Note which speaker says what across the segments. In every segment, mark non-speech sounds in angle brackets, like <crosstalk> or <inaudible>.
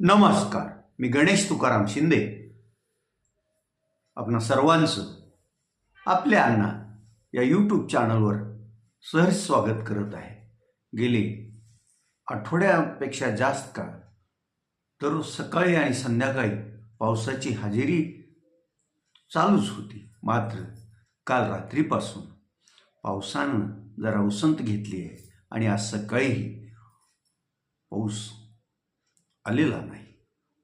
Speaker 1: नमस्कार. मी गणेश तुकाराम शिंदे. आपणा सर्वांचं आपल्या अण्णा या यूट्यूब चॅनलवर सहज स्वागत करत आहे. गेले आठवड्यापेक्षा जास्त काळ दररोज सकाळी आणि संध्याकाळी पावसाची हजेरी चालूच होती. मात्र काल रात्रीपासून पावसानं जरा उसंत घेतली आहे आणि आज सकाळीही पाऊस आलेला नाही.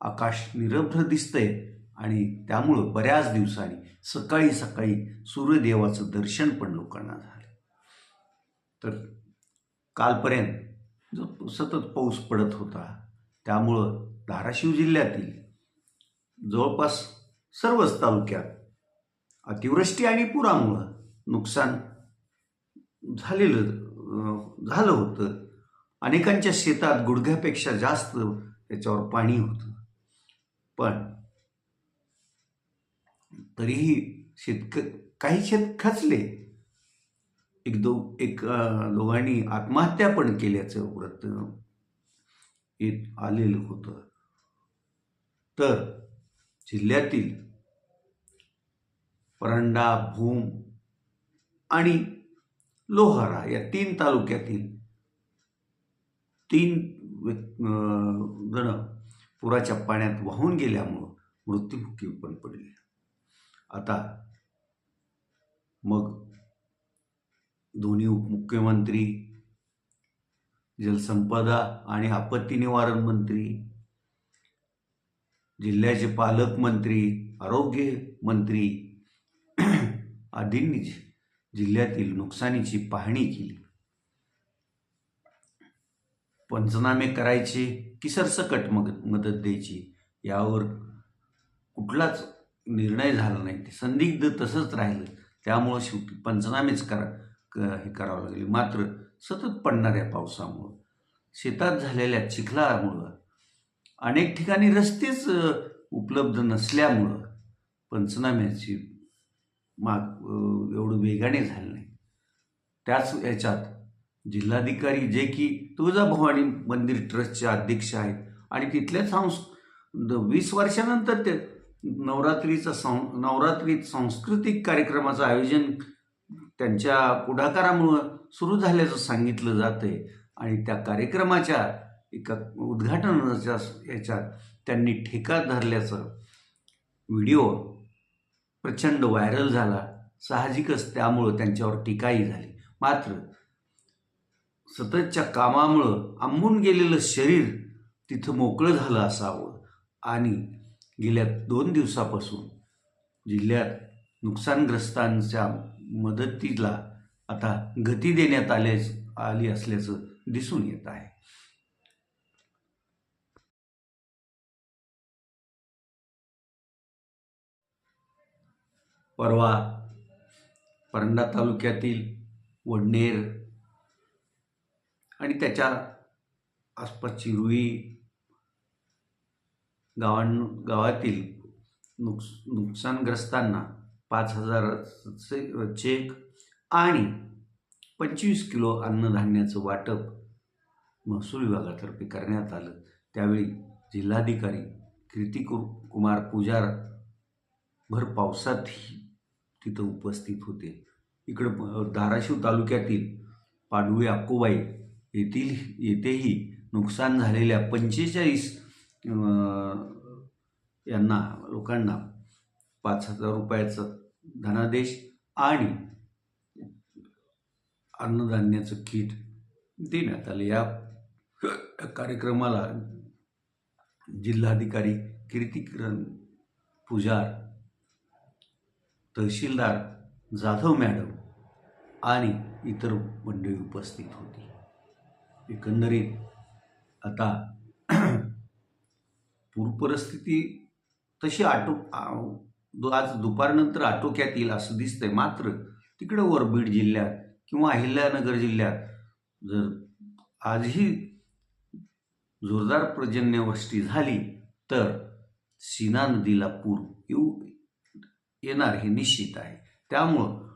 Speaker 1: आकाश निरभ्र दिसतंय आणि त्यामुळं बऱ्याच दिवसांनी सकाळी सकाळी सूर्यदेवाचं दर्शन पण लोकांना झालं. तर कालपर्यंत जो सतत पाऊस पडत होता त्यामुळं धाराशिव जिल्ह्यातील जवळपास सर्वच तालुक्यात अतिवृष्टी आणि पुरामुळं नुकसान झालेलं झालं होतं. अनेकांच्या शेतात गुडघ्यापेक्षा जास्त त्याच्यावर पाणी होतं. पण तरीही शेतक काही शेत खचले. एक दो एक दोघांनी आत्महत्या पण केल्याचं व्रत येत आलेलं होतं. तर जिल्ह्यातील परंडा भूम आणि लोहारा या तीन तालुक्यातील तीन जण पुराच्या पाण्यात वाहून गेल्यामुळं मृत्युमुखी पण पडले. आता मग दोन्ही उपमुख्यमंत्री जलसंपदा आणि आपत्ती निवारण मंत्री जिल्ह्याचे पालकमंत्री आरोग्य मंत्री आदींनी जिल्ह्यातील नुकसानीची पाहणी केली. पंचनामे करायचे की सरसकट मग मदत द्यायची यावर कुठलाच निर्णय झाला नाही. ते संदिग्ध तसंच राहिलं. त्यामुळं शेवटी पंचनामेच करा क- हे करावं लागले. मात्र सतत पडणाऱ्या पावसामुळं शेतात झालेल्या चिखलामुळं अनेक ठिकाणी रस्तेच उपलब्ध नसल्यामुळं पंचनाम्याची माग एवढं वेगाने झालं नाही. त्याच याच्यात जिल्हाधिकारी जे की तुळजाभवानी मंदिर ट्रस्टचे अध्यक्ष आहेत. आणि तिथल्या संस् द- वीस वर्षानंतर ते नवरात्रीचं सं नवरात्रीत सांस्कृतिक कार्यक्रमाचं आयोजन त्यांच्या पुढाकारामुळं सुरू झाल्याचं सांगितलं जातं आहे आणि त्या कार्यक्रमाच्या एका उद्घाटनाच्या याच्यात त्यांनी ठेका धरल्याचं व्हिडिओ प्रचंड व्हायरल झाला. साहजिकच त्यामुळं त्यांच्यावर टीकाही झाली. मात्र सततच्या कामामुळं आंबून गेलेलं शरीर तिथं मोकळं झालं असावं. आणि गेल्या दोन दिवसापासून जिल्ह्यात नुकसानग्रस्तांच्या मदतीला आता गती देण्यात आल्या आली असल्याचं दिसून येत आहे. परवा परंडा तालुक्यातील वडनेर आणि त्याच्या आसपासची रुई गावां गावातील नुकस नुकसानग्रस्तांना पाच हजाराचे चेक आणि पंचवीस किलो अन्नधान्याचं वाटप महसूल विभागातर्फे करण्यात आलं. त्यावेळी जिल्हाधिकारी कीर्ती कु कुमार पुजार भर पावसातही तिथं उपस्थित होते. इकडं धाराशिव तालुक्यातील पाडवी अक्कोबाई येथील येथेही नुकसान झालेल्या पंचेचाळीस यांना लोकांना पाच हजार रुपयाचा धनादेश आणि अन्नधान्याचं किट देण्यात आले. या कार्यक्रमाला जिल्हाधिकारी कीर्तिकिरण पुजार तहसीलदार जाधव मॅडम आणि इतर मंडळी उपस्थित होती. एकंदरीत आता <clears throat> पूरपरिस्थिती तशी आटो दु- आज दुपारनंतर आटोक्यात येईल असं दिसतंय. मात्र तिकडं वरबीड जिल्ह्यात किंवा अहिल्यानगर जिल्ह्यात जर आजही जोरदार पर्जन्यवृष्टी झाली तर सीना नदीला पूर येऊ येणार हे निश्चित आहे. त्यामुळं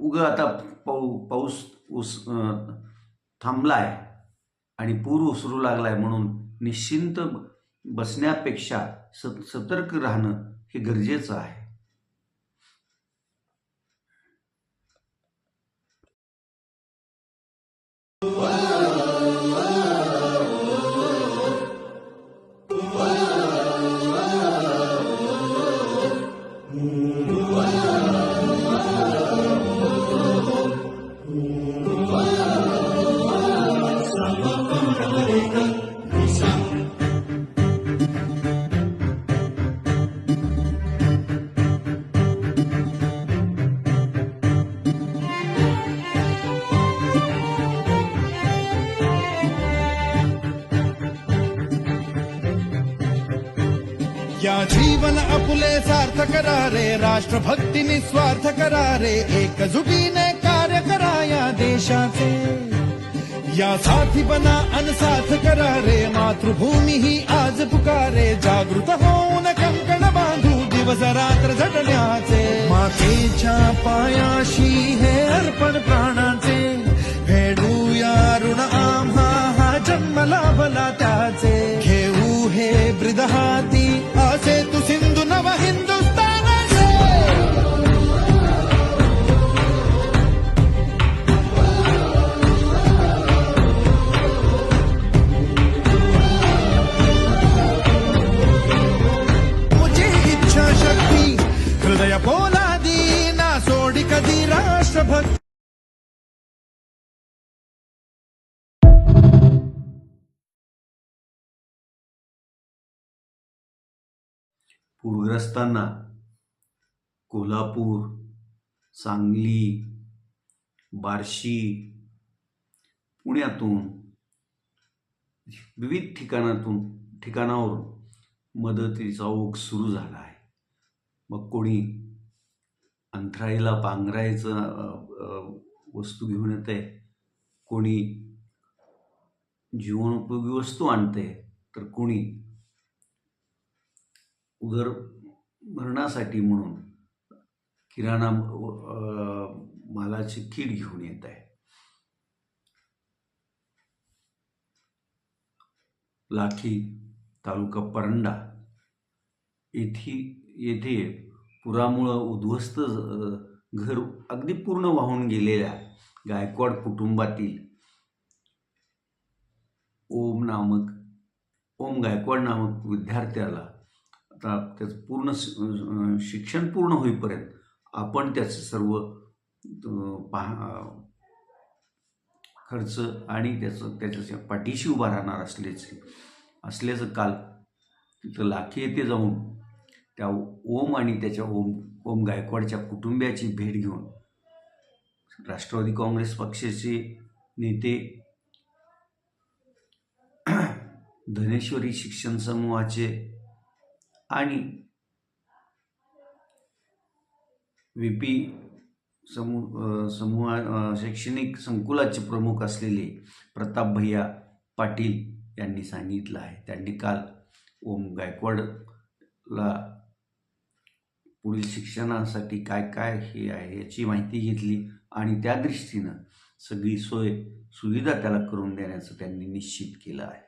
Speaker 1: उगं आता पाऊ पाऊस ऊस थांबला आहे आणि पूर उसरू लागला आहे म्हणून निश्चिंत बसण्यापेक्षा स सतर्क राहणं हे गरजेचं आहे.
Speaker 2: या जीवन अपुले सार्थ रे राष्ट्रभक्ती निस्वार्थ करा रे एकजुटीने कार्य करा या देशाचे। या साथी बना अनसाथ करा रे मातृभूमी ही आज पुकारे, जागृत होऊन कंकण बांधू दिवस रात्र झटण्याचे। मातेच्या पायाशी हे अर्पण प्राणाचे
Speaker 1: पूरग्रस्तांना कोल्हापूर सांगली बार्शी पुण्यातून विविध ठिकाणातून ठिकाणावरून मदतीचा ओघ सुरू झाला आहे. मग कोणी अंथराईला पांघरायचं वस्तू घेऊन येते कोणी जीवनोपयोगी वस्तू आणते तर कोणी उदरभरणासाठी म्हणून किराणा मालाची कीड घेऊन येत आहे. लाठी तालुका परंडा येथी येथे पुरामुळं उद्ध्वस्त घर अगदी पूर्ण वाहून गेलेल्या गायकवाड कुटुंबातील ओम नामक ओम गायकवाड नामक विद्यार्थ्याला त्याचं पूर्ण शिक्षण पूर्ण होईपर्यंत आपण त्याचं सर्व पहा खर्च आणि त्याचं त्याच्या पाठीशी उभा राहणार असल्याचे असल्याचं काल तिथं लाखी येथे जाऊन त्या ओम आणि त्याच्या ओम ओम गायकवाडच्या कुटुंबियाची भेट घेऊन राष्ट्रवादी काँग्रेस पक्षाचे नेते धनेश्वरी शिक्षण समूहाचे आणि व्ही पी समूह समूहा समूह शैक्षणिक संकुलाचे प्रमुख असलेले प्रताप भैया पाटील यांनी सांगितलं आहे. त्यांनी काल ओम गायकवाडला पुढील शिक्षणासाठी काय काय हे आहे याची माहिती घेतली आणि त्या दृष्टीनं सगळी सोय सुविधा त्याला करून देण्याचं त्यांनी निश्चित केलं आहे.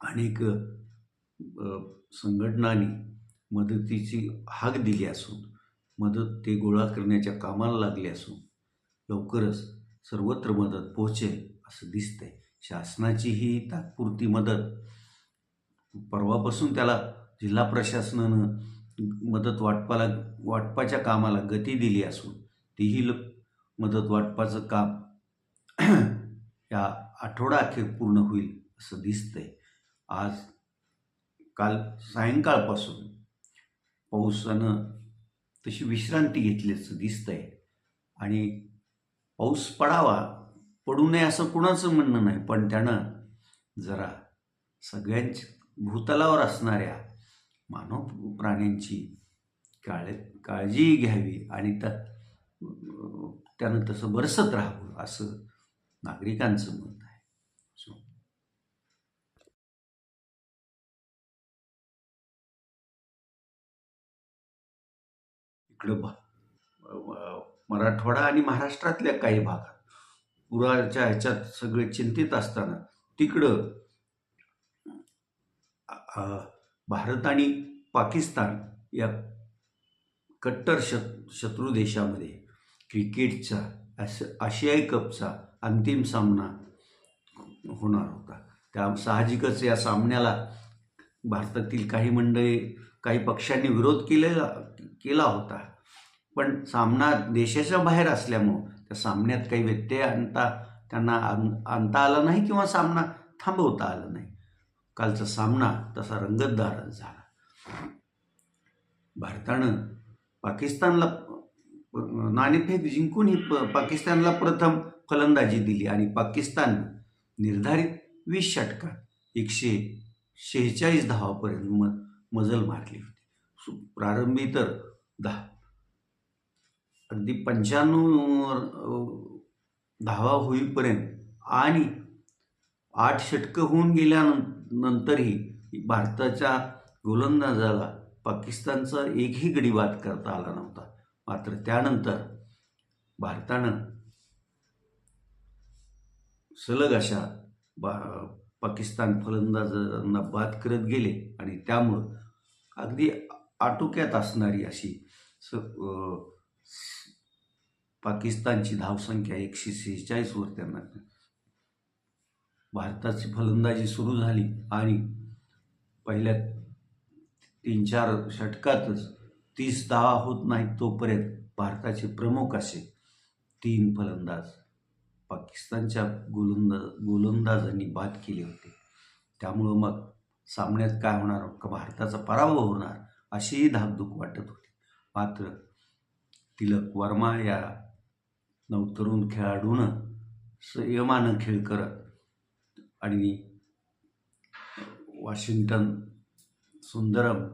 Speaker 1: अनेक संघटनांनी मदतीची हाक दिली असून मदत ते गोळा करण्याच्या कामाला लागले असून लवकरच सर्वत्र मदत पोहोचेल असं दिसतंय. शासनाची ही तात्पुरती मदत. परवापासून त्याला जिल्हा प्रशासनानं मदत वाटपाला वाटपाच्या कामाला गती दिली असून तीही ल मदत वाटपाचं काम <clears throat> या आठवडा अखेर पूर्ण होईल असं दिसतंय. आज काल सायंकाळपासून पावसानं तशी विश्रांती घेतल्याचं दिसतंय. आणि पाऊस पडावा पडू नये असं कुणाचं म्हणणं नाही पण त्यानं जरा सगळ्यांच भूतलावर असणाऱ्या मानव प्राण्यांची काळ काळजी घ्यावी आणि त्या त्यानं तसं बरसत राहावं असं नागरिकांचं मत आपलं भा मराठवाडा आणि महाराष्ट्रातल्या काही भागात. पुराच्या ह्याच्यात सगळे चिंतित असताना तिकडं भारत आणि पाकिस्तान या कट्टर शत शत्रू देशामध्ये क्रिकेटचा आश आशियाई कपचा अंतिम सामना होणार होता. त्या साहजिकच या सामन्याला भारतातील काही मंडळी काही पक्षांनी विरोध केलेला केला होता. पण सामना देशाच्या बाहेर असल्यामुळं त्या सामन्यात काही व्यत्यय आणता त्यांना आण आणता आला नाही किंवा सामना थांबवता आला नाही. कालचा सामना तसा रंगतदार झाला. भारतानं पाकिस्तानला नाणेफेक जिंकून ही प- पाकिस्तानला प्रथम फलंदाजी दिली आणि पाकिस्तान निर्धारित वीस षटकात एकशे शेहेचाळीस धावापर्यंत म मजल मारली होती. सु- प्रारंभी तर दहा. अगदी पंच्याण्णव धावा होईपर्यंत आणि आठ षटकं होऊन गेल्यानंतरही भारताच्या गोलंदाजाला पाकिस्तानचा एकही गडी बाद करता आला नव्हता. मात्र त्यानंतर भारतानं सलग अशा बा पाकिस्तान फलंदाजांना बाद करत गेले आणि त्यामुळं अगदी आटोक्यात असणारी अशी स स- पाकिस्तानची धावसंख्या एकशे सेहेचाळीसवर त्यांना. भारताची फलंदाजी सुरू झाली आणि पहिल्या तीन चार षटकातच तीस दहा होत नाहीत तोपर्यंत भारताचे प्रमुख असे तीन फलंदाज पाकिस्तानच्या गोलंदाज गोलंदाजांनी बाद केले होते. त्यामुळं मग सामन्यात काय होणार? का भारताचा पराभव होणार? अशीही धाकधूक वाटत होती. मात्र तिलक वर्मा या नवतरुण खेळाडूनं संयमानं खेळ करत आणि वॉशिंग्टन सुंदरम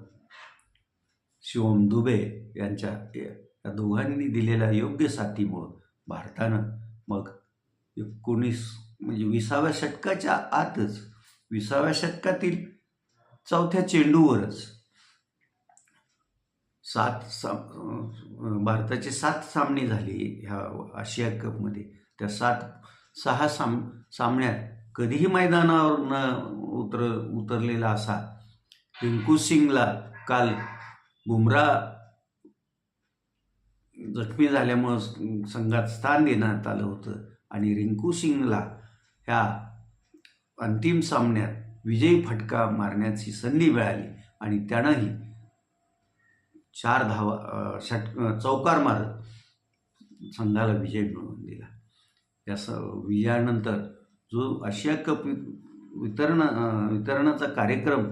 Speaker 1: शिवम दुबे यांच्या या दोघांनी दिलेल्या योग्य साथीमुळं भारतानं मग एकोणीस म्हणजे विसाव्या षटकाच्या आतच विसाव्या षटकातील चौथ्या चेंडूवरच सात सा भारताचे सात सामने झाले ह्या आशिया कपमध्ये. त्या सात सहा साम सामन्यात कधीही मैदानावर न उतर उतरलेला असा रिंकू सिंगला काल बुमरा जखमी झाल्यामुळं संघात स्थान देण्यात आलं होतं. आणि रिंकू सिंगला ह्या अंतिम सामन्यात विजयी फटका मारण्याची संधी मिळाली. आणि त्यानंही चार धावा षट चौकार मारत संघाला विजय मिळवून दिला. या स विजयानंतर जो आशिया कप वितरण वितरणाचा कार्यक्रम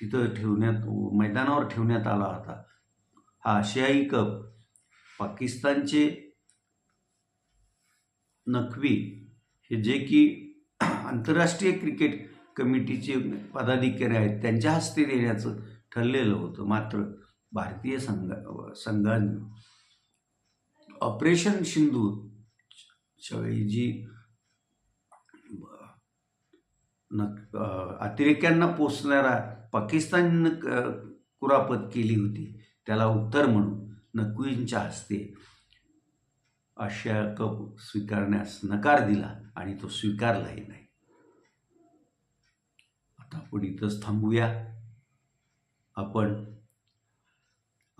Speaker 1: तिथं ठेवण्यात मैदानावर ठेवण्यात आला होता हा आशियाई कप पाकिस्तानचे नखवी हे जे की आंतरराष्ट्रीय क्रिकेट कमिटीचे पदाधिकारी आहेत त्यांच्या हस्ते देण्याचं ठरलेलं होतं मात्र भारतीय संघ संघाने ऑपरेशन सिंधू वेळी जी अतिरेक्यांना पोचणारा पाकिस्ताननं क- कुरापत केली होती त्याला उत्तर म्हणून नक्वींच्या हस्ते आशिया कप स्वीकारण्यास नकार दिला आणि तो स्वीकारलाही नाही आता आपण इथंच थांबूया आपण